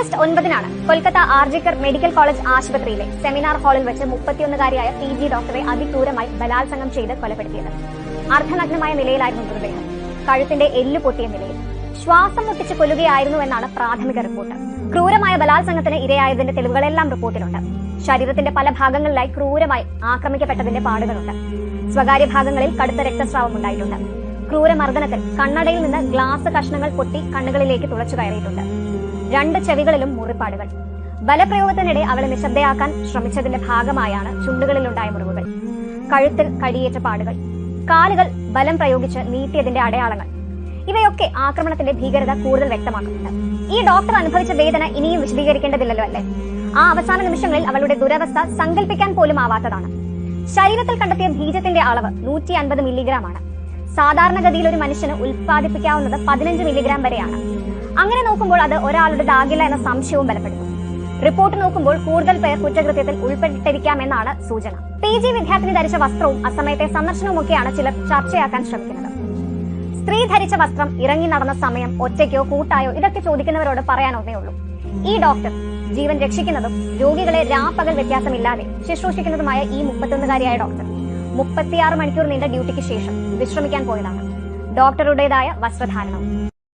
August ഒൻപതിനാണ് Kolkata RG Kar medical college ആശുപത്രിയിലെ seminar ഹാളിൽ വെച്ച് മുപ്പത്തിയൊന്നുകാരിയായ പി ജി ഡോക്ടറെ അതിക്രൂരമായി ബലാത്സംഗം ചെയ്ത് കൊലപ്പെടുത്തിയത്. അർദ്ധനഗ്നമായ നിലയിലായിരുന്നു മൃതദേഹം. കഴുത്തിന്റെ എല്ല് പൊട്ടിയ നിലയിൽ. ശ്വാസം മുട്ടിച്ച് കൊല്ലുകയായിരുന്നു എന്നാണ് പ്രാഥമിക റിപ്പോർട്ട്. ക്രൂരമായ ബലാത്സംഗത്തിന് ഇരയായതിന്റെ തെളിവുകളെല്ലാം റിപ്പോർട്ടിലുണ്ട്. ശരീരത്തിന്റെ പല ഭാഗങ്ങളിലായി ക്രൂരമായി ആക്രമിക്കപ്പെട്ടതിന്റെ പാടുകളുണ്ട്. സ്വകാര്യ ഭാഗങ്ങളിൽ കടുത്ത രക്തസ്രാവം ഉണ്ടായിട്ടുണ്ട്. ക്രൂരമർദ്ദനത്തിൽ കണ്ണടയിൽ നിന്ന് ഗ്ലാസ് കഷ്ണങ്ങൾ പൊട്ടി കണ്ണുകളിലേക്ക് തുളച്ചു കയറിയിട്ടുണ്ട്. രണ്ട് ചെവികളിലും മുറിപ്പാടുകൾ. ബലപ്രയോഗത്തിനിടെ അവളെ നിശബ്ദയാക്കാൻ ശ്രമിച്ചതിന്റെ ഭാഗമായാണ് ചുണ്ടുകളിലുണ്ടായ മുറിവുകൾ. കഴുത്തിൽ കടിയേറ്റ പാടുകൾ. കാലുകൾ ബലം പ്രയോഗിച്ച് നീട്ടിയതിന്റെ അടയാളങ്ങൾ. ഇവയൊക്കെ ആക്രമണത്തിന്റെ ഭീകരത കൂടുതൽ വ്യക്തമാക്കുന്നുണ്ട്. ഈ ഡോക്ടർ അനുഭവിച്ച വേദന ഇനിയും വിശദീകരിക്കേണ്ടതില്ലല്ലോ അല്ലേ? ആ അവസാന നിമിഷങ്ങളിൽ അവളുടെ ദുരവസ്ഥ സങ്കല്പിക്കാൻ പോലും ആവാത്തതാണ്. ശരീരത്തിൽ കണ്ടെത്തിയ ബീജത്തിന്റെ അളവ് നൂറ്റി അൻപത് മില്ലിഗ്രാം ആണ്. സാധാരണഗതിയിൽ ഒരു മനുഷ്യന് ഉൽപ്പാദിപ്പിക്കാവുന്നത് പതിനഞ്ച് മില്ലിഗ്രാം വരെയാണ്. അങ്ങനെ നോക്കുമ്പോൾ അത് ഒരാളുടെ ഒരാളുടേതാകില്ല എന്ന സംശയവും ബലപ്പെടുന്നു റിപ്പോർട്ട് നോക്കുമ്പോൾ കൂടുതൽ പേർ കുറ്റകൃത്യത്തിൽ ഉൾപ്പെട്ടിരിക്കാമെന്നാണ് സൂചന. പി ജി വിദ്യാർത്ഥിനി ധരിച്ച വസ്ത്രവും അസമയത്തെ സന്ദർശനവുമൊക്കെയാണ് ചിലർ ചർച്ചയാക്കാൻ ശ്രമിക്കുന്നത്. സ്ത്രീ ധരിച്ച വസ്ത്രം ഇറങ്ങി നടന്ന സമയം ഒറ്റയ്ക്കോ കൂട്ടായോ ഇതൊക്കെ ചോദിക്കുന്നവരോട് പറയാനൊന്നേ ഉള്ളൂ. ഈ ഡോക്ടർ ജീവൻ രക്ഷിക്കുന്നതും രോഗികളെ രാപ്പകൽ വ്യത്യാസമില്ലാതെ ശുശ്രൂഷിക്കുന്നതുമായ ഈ മുപ്പത്തൊന്നുകാരിയായ ഡോക്ടർ മുപ്പത്തിയാറ് മണിക്കൂർ നീണ്ട ഡ്യൂട്ടിക്ക് ശേഷം വിശ്രമിക്കാൻ പോയതാണ്. ഡോക്ടറുടേതായ വസ്ത്രധാരണം.